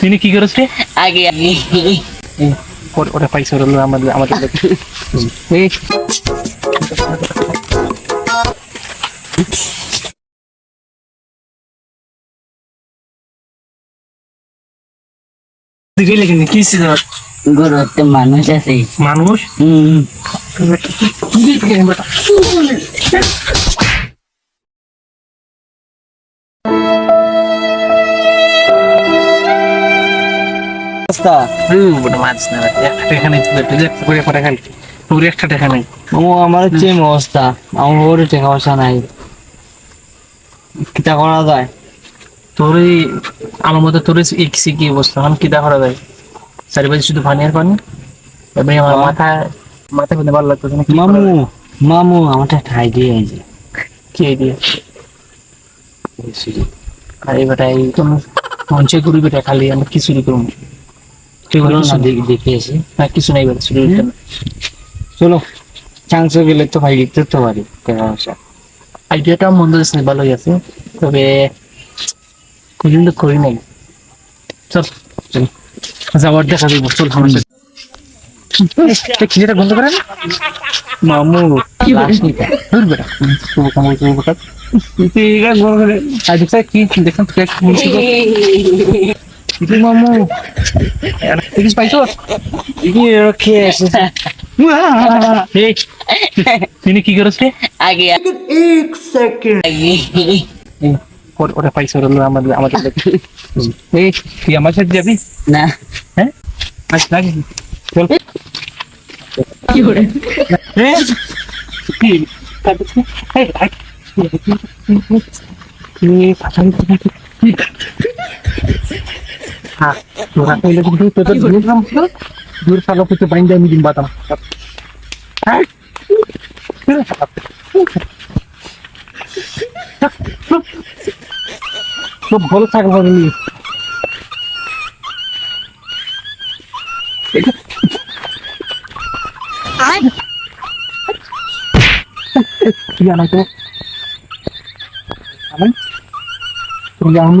তিনি কি করেছ? আগে আগে। ওটা পাইছো ওটা আমাদের আমাদের কি ছিল? গরুতে মানুষ আছে। মানুষ? হুম। অবস্থা মাছ না টাকা নেই করে করে খালি। পুরো একটা টাকা নেই। মামু আমার চেম অবস্থা। আমার ওরে টাকা পয়সা নাই। কিতা করা যায়? তোর এই আমার মতে তোর এই কি অবস্থা? কি দেখা যায়? চারিপাশে শুধু পানি আর পানি? এবার আমার মাথা মাথা কিন্তু ভালো কি মামু মামু আমারটা একটা আইডিয়া আছে কি আইডিয়া আরে বেটা এই তুমি মঞ্চে করি বেটা খালি আমরা কি চুরি করব? কিছু না। দেখি আসি। না কিছু নাই বেটা চুরি করতে না চলো চান্স গেলে তো ভাই লিখতে তো পারি আইডিয়াটা মন্দ দিস ভালোই আছে। তবে কোনদিন করি নাই। চল চল। যাওয়ার দেখা যাব চল আমার খিদেটা বন্ধ করে না মামু কি লাশ নিতে। বেটা। শুভ কামল শুভ কাজ ঠিক আছে বড় করে। আজ দেখছ কি দেখুন তুই এক মুন্সি কি মামু দেখিস পাইছো কি খেয়ে আসে এই তিনি কি করেছ রে আগে আগে ওর- ওটা পাইছো ওটা আমাদের আমাদের লোক। এই তুই আমার সাথে যাবি না হ্যাঁ আচ্ছা লাগে চল কি করে এই, কি কাটিস না? এই, আয়। এই, হ্যাঁ, তোরা কইলে কিন্তু তোদের দূর নাম ছিল, দূর সালো করতে বাইন্দা আমি দিন বাতাম? তো? ভালো থাকব আমি তো আমি তুমি আমি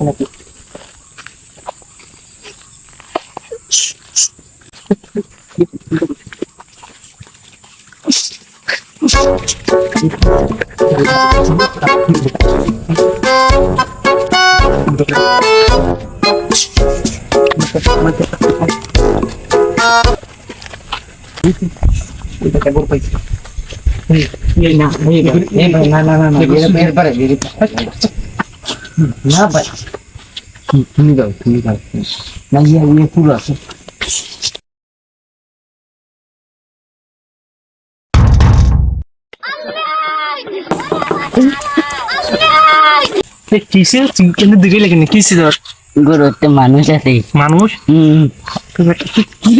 নাকি এটা কেবল পাইছি এই না এই এই ভাই না তুমি ইয়ে ইয়ে আছে মানুষ আছে মানুষ কি